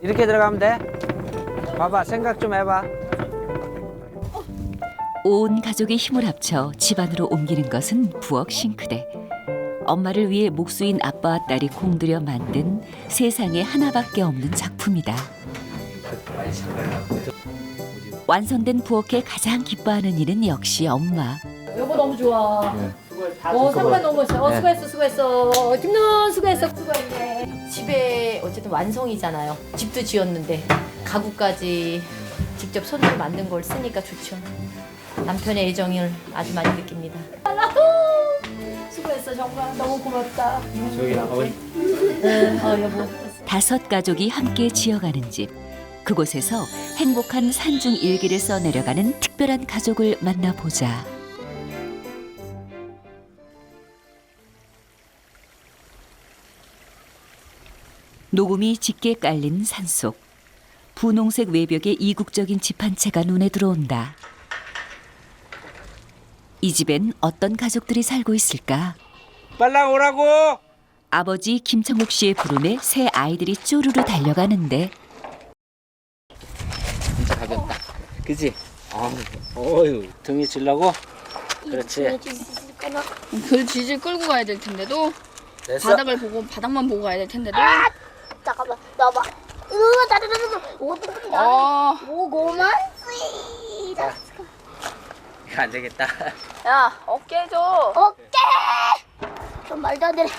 이렇게 들어가면 돼? 봐봐 생각 좀 해봐 온 가족의 힘을 합쳐 집안으로 옮기는 것은 부엌 싱크대. 엄마를 위해 목수인 아빠와 딸이 공들여 만든 세상에 하나밖에 없는 작품이다. 완성된 부엌에 가장 기뻐하는 일은 역시 엄마. 여보 너무 좋아. 어, 상관 너무 좋아. 어, 네. 수고했어, 수고했어. 김nun 수고했어, 수고했네. 집에 어쨌든 완성이잖아요. 집도 지었는데 가구까지 직접 손으로 만든 걸 쓰니까 좋죠. 남편의 애정을 아주 많이 느낍니다. 수고했어, 정말 너무 고맙다. 저기 아버지 네, 어, 여보. 다섯 가족이 함께 지어가는 집. 그곳에서 행복한 산중 일기를 써내려가는 특별한 가족을 만나보자. 녹음이 짙게 깔린 산속. 분홍색 외벽의 이국적인 집 한 채가 눈에 들어온다. 이 집엔 어떤 가족들이 살고 있을까? 빨랑 오라고 아버지 김창욱 씨의 부름에 새 아이들이 쪼르르 달려가는데 진짜 가볍다 그지? 어휴 등이 질라고? 그렇지 그 뒤질 끌고 가야 될 텐데도 됐어 바닥을 보고 바닥만 보고 가야 될 텐데도 잠깐만 나봐 으 다다다다 오토바이 나 어, 오고만 스윗 이거 안 되겠다. 야 어깨 줘. 어깨! 좀 말도 안 되네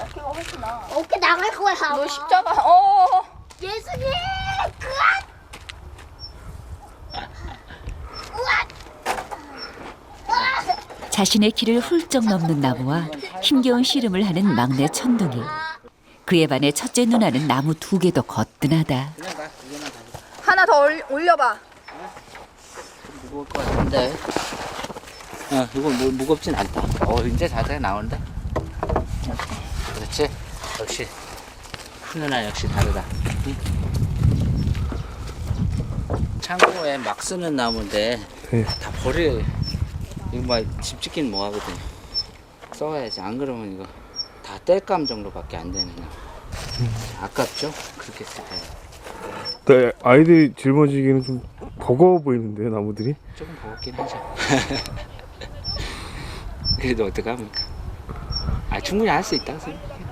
어깨가 훨씬 나 어깨 나갈 거야 너 십자가. 어. 예수님 그앗 자신의 키를 훌쩍 넘는 나무와 힘겨운 씨름을 하는 막내 천둥이. 그에 반해 첫째 누나는 나무 두 개도 거뜬하다. 하나 더 올, 올려봐. 무거울 것 같은데. 어 이거 뭐, 무겁진 않다. 어 이제 자세히 나오는데 그렇지? 역시. 큰 누나 역시 다르다. 응? 창고에 막 쓰는 나무인데 다 버려 이거 뭐집 짓기는 뭐하거든. 써야지. 안 그러면 이거 다 뗄감 정도밖에 안 되는 나무 아깝죠 그렇게 쓸 때. 네, 아이들이 짊어지기는 좀 버거워 보이는데 나무들이 조금 버겁긴 하죠. 그래도 어떡합니까? 아, 충분히 할 수 있다고 생각해요.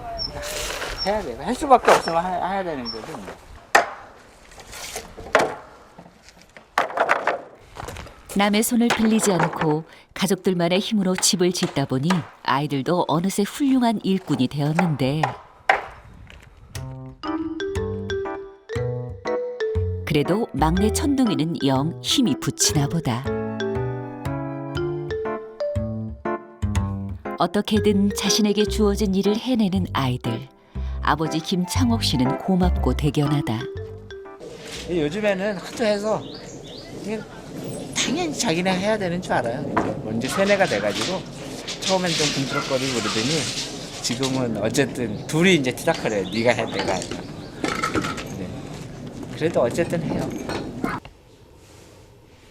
해야 돼. 할 수밖에 없으면 하, 해야 되는 거지. 뭐. 남의 손을 빌리지 않고 가족들만의 힘으로 집을 짓다 보니 아이들도 어느새 훌륭한 일꾼이 되었는데 그래도 막내 천둥이는 영 힘이 붙이나 보다. 어떻게든 자신에게 주어진 일을 해내는 아이들. 아버지 김창옥 씨는 고맙고 대견하다. 이 요즘에는 하도 해서 당연히 자기네 해야 되는 줄 알아요. 먼저 세뇌가 돼가지고 처음엔 좀 꿈틀거리고 그러더니 지금은 어쨌든 둘이 이제 티닥거려요. 네가 해, 내가 해. 네. 그래도 어쨌든 해요.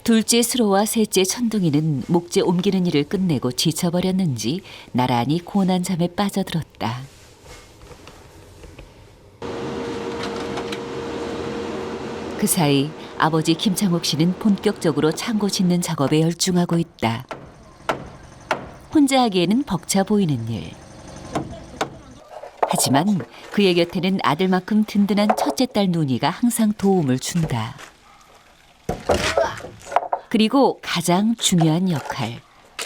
둘째 수로와 셋째 천둥이는 목재 옮기는 일을 끝내고 지쳐버렸는지 나란히 고난 잠에 빠져들었다. 그 사이 아버지 김창욱 씨는 본격적으로 창고 짓는 작업에 열중하고 있다. 혼자 하기에는 벅차 보이는 일. 하지만 그의 곁에는 아들만큼 든든한 첫째 딸 누니가 항상 도움을 준다. 그리고 가장 중요한 역할.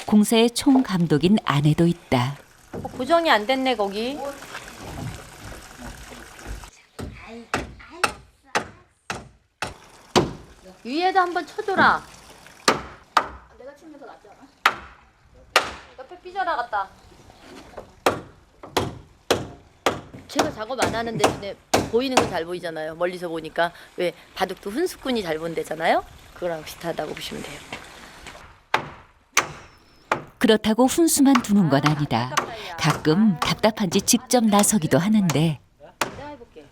공사의 총 감독인 아내도 있다. 어, 고정이 안 됐네 거기. 위에다 한번 쳐줘라. 내가 치면 더 낫지 않아? 옆에 삐져나갔다. 제가 작업 안 하는 대신에 보이는 건 잘 보이잖아요. 멀리서 보니까 왜 바둑도 훈수꾼이 잘 본대잖아요. 그거랑 비슷하다고 보시면 돼요. 그렇다고 훈수만 두는 건 아니다. 가끔 답답한지 직접 나서기도 하는데 내가 해볼게.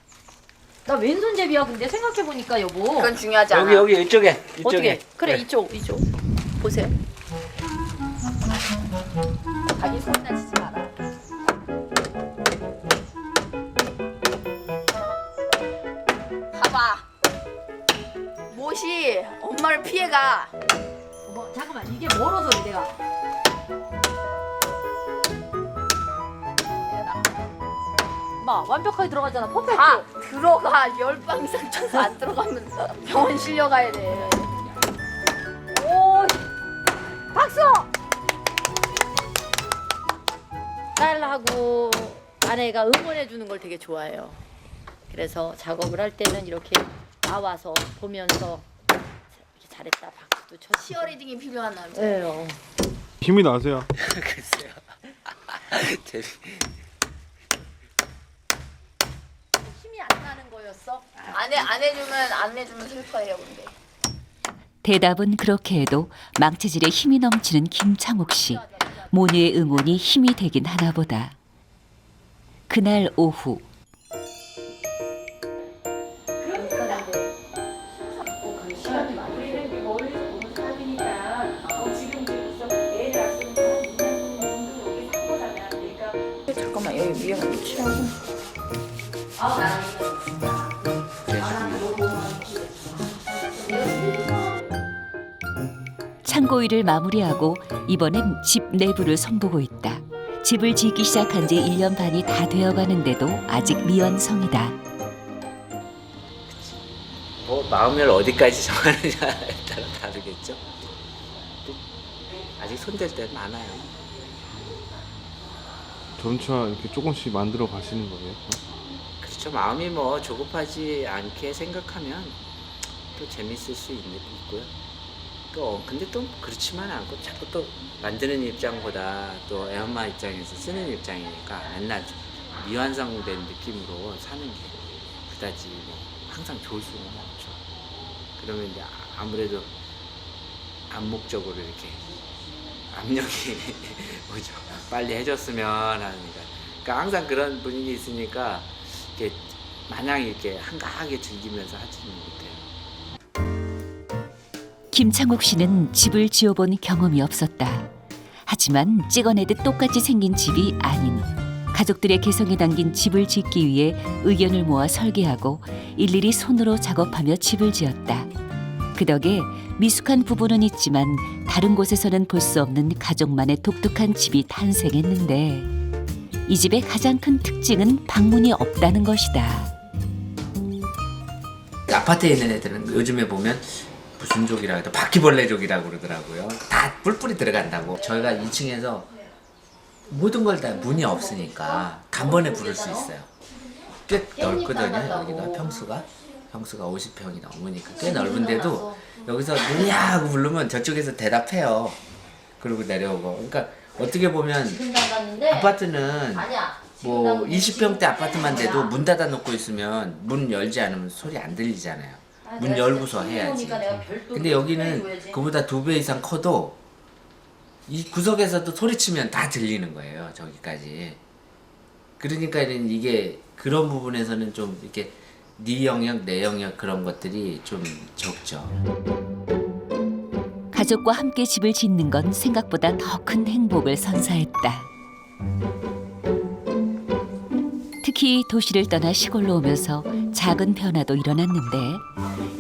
나 왼손잡이야. 근데 생각해 보니까 여보. 그건 중요하지 않아. 여기 여기 이쪽에 이쪽에. 어떻게? 그래 이쪽 이쪽 보세요. 자기 소리나 치지 마라. 봐봐. 못이 엄마를 피해가. 뭐 잠깐만 이게 멀어서 내가. 내가 나. 엄마 완벽하게 들어가잖아. 퍼펙트. 다 들어가 열방 상처서 안 들어가면 병원 실려가야 돼. 하고 아내가 응원해 주는 걸 되게 좋아해요. 그래서 작업을 할 때는 이렇게 나와서 보면서 이렇게 잘했다 박수도 쳐. 치어리딩이 필요한 남자. 예요. 힘이 나세요? 글쎄요. 재미. 힘이 안 나는 거였어? 안 해 안 해주면 안 해주면 슬퍼해요 근데. 대답은 그렇게 해도 망체질에 힘이 넘치는 김창욱 씨. 모녀의 응원이 힘이 되긴 하나 보다. 그날 오후 잠깐만 여기 위에 묻히라고. 창고 일을 마무리하고 이번엔 집 내부를 손보고 있다. 집을 짓기 시작한 지 1년 반이 다 되어 가는데도 아직 미완성이다. 뭐 마음을 어디까지 정하느냐에 따라 다르겠죠. 아직 손댈 데는 많아요. 점차 이렇게 조금씩 만들어 가시는 거예요? 그렇죠. 마음이 뭐 조급하지 않게 생각하면 또 재밌을 수 있는 있고요. 또 근데 또 그렇지만 않고 자꾸 또 만드는 입장보다 또 애엄마 입장에서 쓰는 입장이니까 맨날 좀 미완성된 느낌으로 사는 게 그다지 뭐 항상 좋을 수는 없죠. 그러면 이제 아무래도 암묵적으로 이렇게 압력이 뭐죠 빨리 해줬으면 하니까 그러니까 항상 그런 분위기 있으니까 이렇게 마냥 이렇게 한가하게 즐기면서 하지는 못해요. 김창욱 씨는 집을 지어본 경험이 없었다. 하지만 찍어내듯 똑같이 생긴 집이 아닌 가족들의 개성이 담긴 집을 짓기 위해 의견을 모아 설계하고 일일이 손으로 작업하며 집을 지었다. 그 덕에 미숙한 부분은 있지만 다른 곳에서는 볼 수 없는 가족만의 독특한 집이 탄생했는데 이 집의 가장 큰 특징은 방문이 없다는 것이다. 아파트에 있는 애들은 요즘에 보면 무슨 족이라 해도 바퀴벌레족이라고 그러더라고요. 다 뿔뿔이 들어간다고. 저희가 2층에서 모든 걸 다 문이 없으니까 단번에 부를 수 있어요. 꽤 넓거든요. 여기가 평수가 평수가 50평이 넘으니까 꽤 넓은데도 여기서 누냐 하고 부르면 저쪽에서 대답해요. 그리고 내려오고. 그러니까 어떻게 보면 아파트는 뭐 20평대 아파트만 돼도 문 닫아 놓고 있으면 문 열지 않으면 소리 안 들리잖아요. 문 열고서 해야지. 근데 여기는 그보다 두 배 이상 커도 이 구석에서도 소리치면 다 들리는 거예요. 저기까지. 그러니까 이게 그런 부분에서는 좀 이렇게 네 영역, 내 영역 그런 것들이 좀 적죠. 가족과 함께 집을 짓는 건 생각보다 더 큰 행복을 선사했다. 특히 도시를 떠나 시골로 오면서 작은 변화도 일어났는데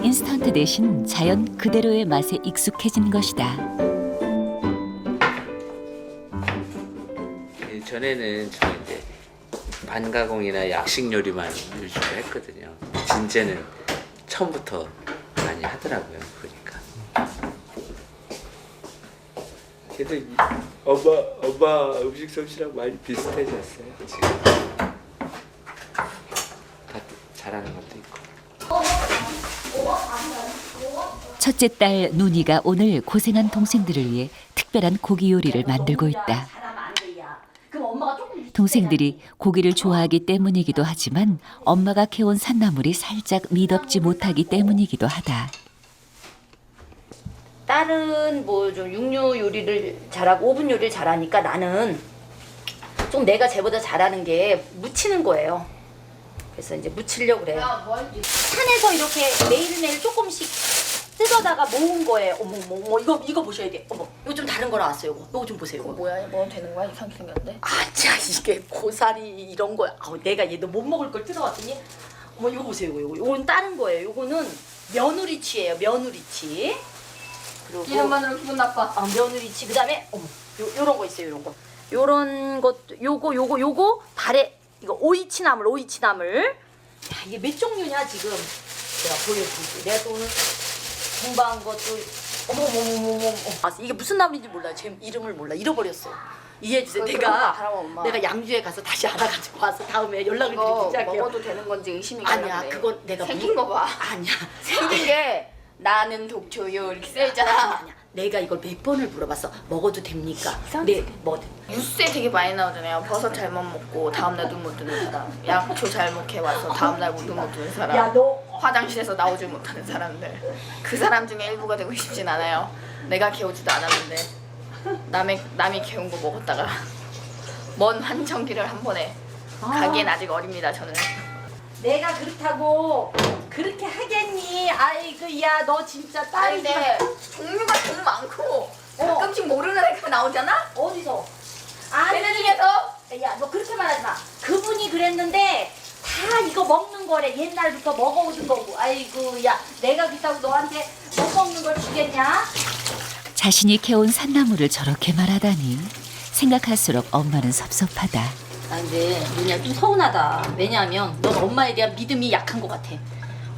인스턴트 대신 자연 그대로의 맛에 익숙해진 것이다. 예, 전에는 저 이제 반가공이나 약식 요리만 위주로 했거든요. 진짜는 처음부터 많이 하더라고요. 보니까. 그래도 이- 엄마 엄마 음식 솜씨랑 많이 비슷해졌어요. 지금 다 잘하는 것도 있고. 첫째 딸 누니가 오늘 고생한 동생들을 위해 특별한 고기 요리를 만들고 있다. 동생들이 고기를 좋아하기 때문이기도 하지만 엄마가 캐온 산나물이 살짝 미덥지 못하기 때문이기도 하다. 딸은 뭐 좀 육류 요리를 잘하고 오븐 요리를 잘하니까 나는 좀 내가 쟤보다 잘하는 게 무치는 거예요. 그래서 이제 무치려고 그래요. 산에서 이렇게 매일매일 조금씩 뜯어다가 모은 거예요. 어머 어머 어머 이거 이거 보셔야 돼. 어머 이거 좀 다른 거 나왔어요. 이거 이거 좀 보세요. 이거. 뭐야 뭐 되는 거야 이상하게 생겼는데. 아, 자 이게 고사리 이런 거야. 아우 내가 얘도 못 먹을 걸 뜯어왔더니 어머 이거 보세요. 이거 이거 이건 다른 거예요. 이거는 며느리치예요. 며느리치. 그리고 이름만으로 기분 나빠. 아, 며느리치 그 다음에 어머 요, 요런 거 있어요 요런 거 요런 것도 요거 요거 요거 발에 이거 오이치 나물 오이치 나물. 야 이게 몇 종류냐 지금? 내가 보여줄게. 내가 또 오늘 공부한 것도 어머머머머머 아, 이게 무슨 나물인지 몰라요. 지금 이름을 몰라. 잃어버렸어 이해해주세요. 내가 엄마. 내가 양주에 가서 다시 알아가지고 와서 다음에 연락을 드리기 시작해요. 먹어도 되는 건지 의심이 아니야. 가는데. 그건 내가 생긴 거 봐. 아니야. 생긴 게 나는 독초요 이렇게 써 아니야 있잖아. 아니야 내가 이걸 몇 번을 물어봤어 먹어도 됩니까 이상하게 네뭐 뉴스에 되게 많이 나오잖아요. 버섯 잘못 먹고 다음날 눈 못 뜨는 사람. 양초 잘못 해와서 다음날 눈 못 뜨는 사람. 야 너 화장실에서 나오질 못하는 사람들. 그 사람 중에 일부가 되고 싶진 않아요. 내가 개우지도 않았는데 남의 남이 개운 거 먹었다가 먼 환청기를 한 번에 가기엔 아직 어립니다. 저는. 내가 그렇다고 그렇게 하겠니? 아이고 야너 진짜 딸이 근데 종류가 너무 많고 가끔씩 모르는 애가 나오잖아. 어디서? 걔네 아니 중에서 야너 그렇게 말하지 마. 그분이 그랬는데 다 이거 먹는 거래. 옛날부터 먹어오신 거고. 아이고 야 내가 그렇다고 너한테 못 먹는 걸 주겠냐? 자신이 캐온 산나물을 저렇게 말하다니 생각할수록 엄마는 섭섭하다. 아 근데 누냐 좀 서운하다. 왜냐하면 넌 엄마에 대한 믿음이 약한 것 같아.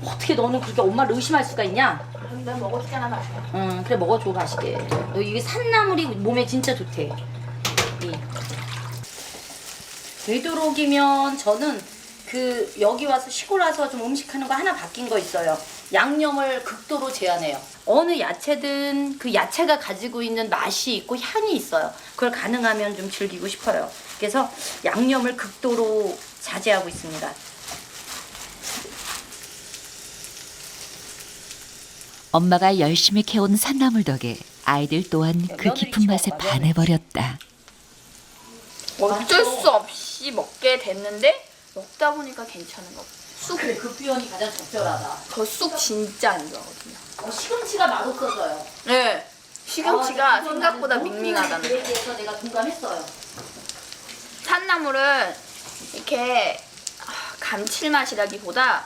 어떻게 너는 그렇게 엄마를 의심할 수가 있냐? 난 먹었잖아 나. 응, 그래 먹어줘 맛있게. 너 이게 산나물이 몸에 진짜 좋대. 이. 되도록이면 저는 그 여기 와서 시골 와서 좀 음식하는 거 하나 바뀐 거 있어요. 양념을 극도로 제한해요. 어느 야채든 그 야채가 가지고 있는 맛이 있고 향이 있어요. 그걸 가능하면 좀 즐기고 싶어요. 그래서 양념을 극도로 자제하고 있습니다. 엄마가 열심히 캐온 산나물 덕에 아이들 또한 그 깊은 맛에 반해버렸다. 어쩔 수 없이 먹게 됐는데 먹다 보니까 괜찮은 거. 쑥. 그래 그 표현이 가장 적절하다. 저 쑥 진짜 안 좋아하거든요. 어, 시금치가 맛없어져요. 네. 시금치가 아, 생각보다 밍밍하다는 그에 거. 대해서 내가 동감했어요. 산나물은 이렇게 아, 감칠맛이라기보다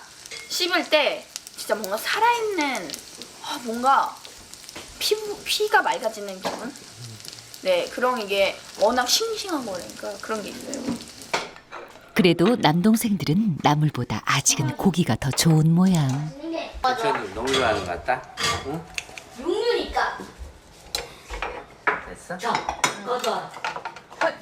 씹을 때 진짜 뭔가 살아있는 아, 뭔가 피부 피가 맑아지는 기분. 네 그런 이게 워낙 싱싱한 거니까 그런 게 있어요. 그래도 남동생들은 나물보다 아직은 고기가 더 좋은 모양. 너무 좋아하는 것 같다. 응? 육류니까. 됐어? 자, 꺼져.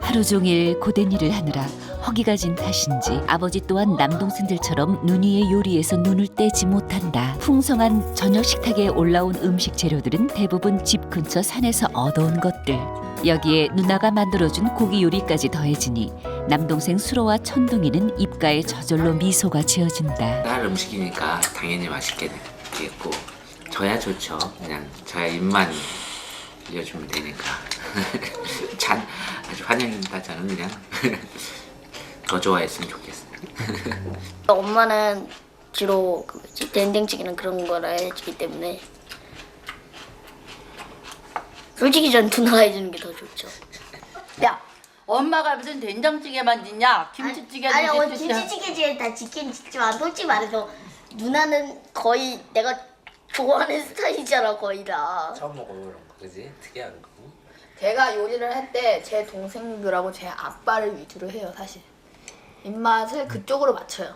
하루 종일 고된 일을 하느라 허기가 진 탓인지 아버지 또한 남동생들처럼 눈이의 요리에서 눈을 떼지 못한다. 풍성한 저녁 식탁에 올라온 음식 재료들은 대부분 집 근처 산에서 얻어온 것들. 여기에 누나가 만들어준 고기 요리까지 더해지니 남동생 수로와 천둥이는 입가에 저절로 미소가 지어진다. 딸 음식이니까 당연히 맛있게 되겠고 저야 좋죠. 그냥 저야 입만 이어주면 되니까. 잔 아주 환영입니다. 저는 그냥 더 좋아했으면 좋겠어요. 엄마는 주로 그 뭐지, 된장찌개는 그런 거라 해주기 때문에 솔직히 전 누나가 해주는 게 더 좋죠. 야, 엄마가 무슨 된장찌개만 짓냐? 김치찌개도 아니, 아니 어, 짓지. 김치찌개 중에 다 짓긴 짓지만 솔직히 말해서 누나는 거의 내가 좋아하는 스타일이잖아 거의 다. 처음 먹어보는 거 그지? 특이한 거. 제가 요리를 할 때 제 동생들하고 제 아빠를 위주로 해요 사실. 입맛을 그쪽으로 맞춰요.